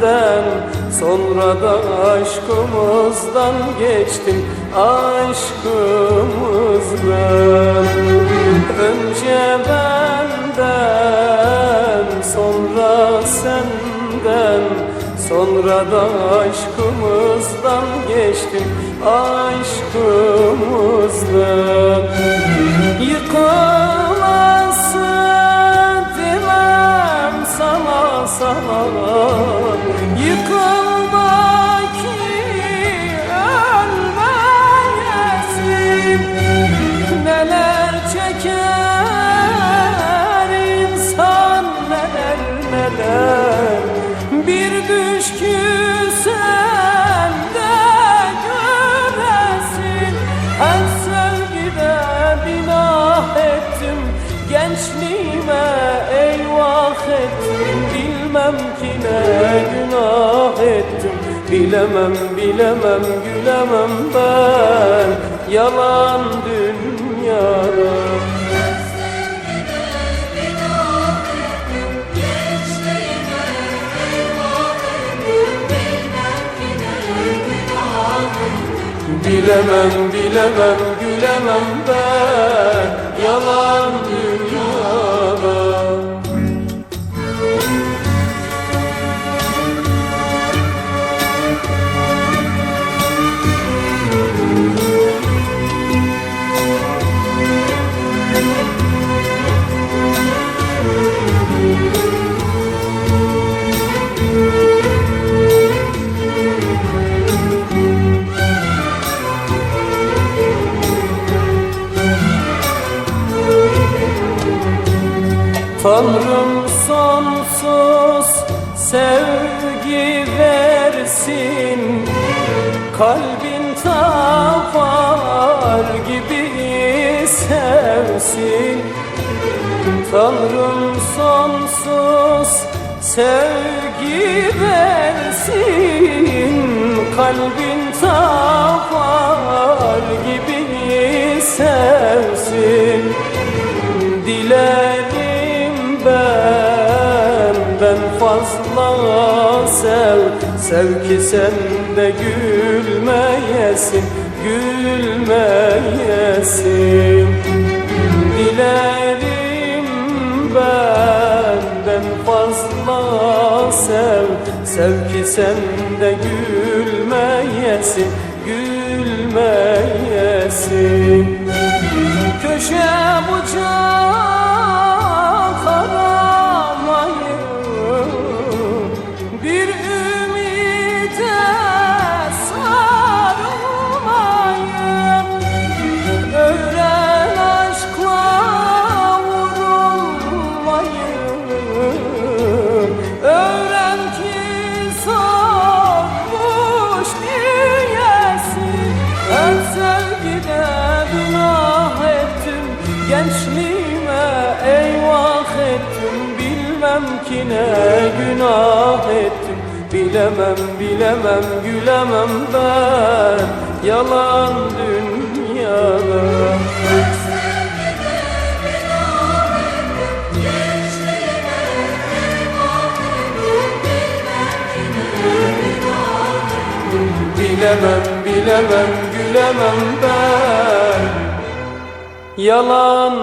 senden Sonra da aşkımızdan geçtim. Aşkımızdan Önce benden sonra senden. Sonra da aşkımızdan geçtim. Aşkımızdan Yıkılması Bir düşkü sende göresin. Her sevgide binah ettim Gençliğime eyvah ettim. Bilmem ki ne günah ettim. Bilemem bilemem gülemem ben. Yalan dünyada Bilemem bilemem gülemem ben. Yalan Tanrım sonsuz sevgi versin. Kalbin tapar gibi sevsin. Tanrım sonsuz sevgi versin. Kalbin tapar gibi sevsin. Dilerim fazla sev Sev ki sen de gülmeyesin Gülmeyesin. Dilerim benden fazla sev Sev ki sen de gülmeyesin Gülmeyesin. Köşe bucak Bilmem ki ne günah ettim. Bilemem bilemem gülemem ben. Yalan dünyada. Bilemem bilemem gülemem ben. Yalan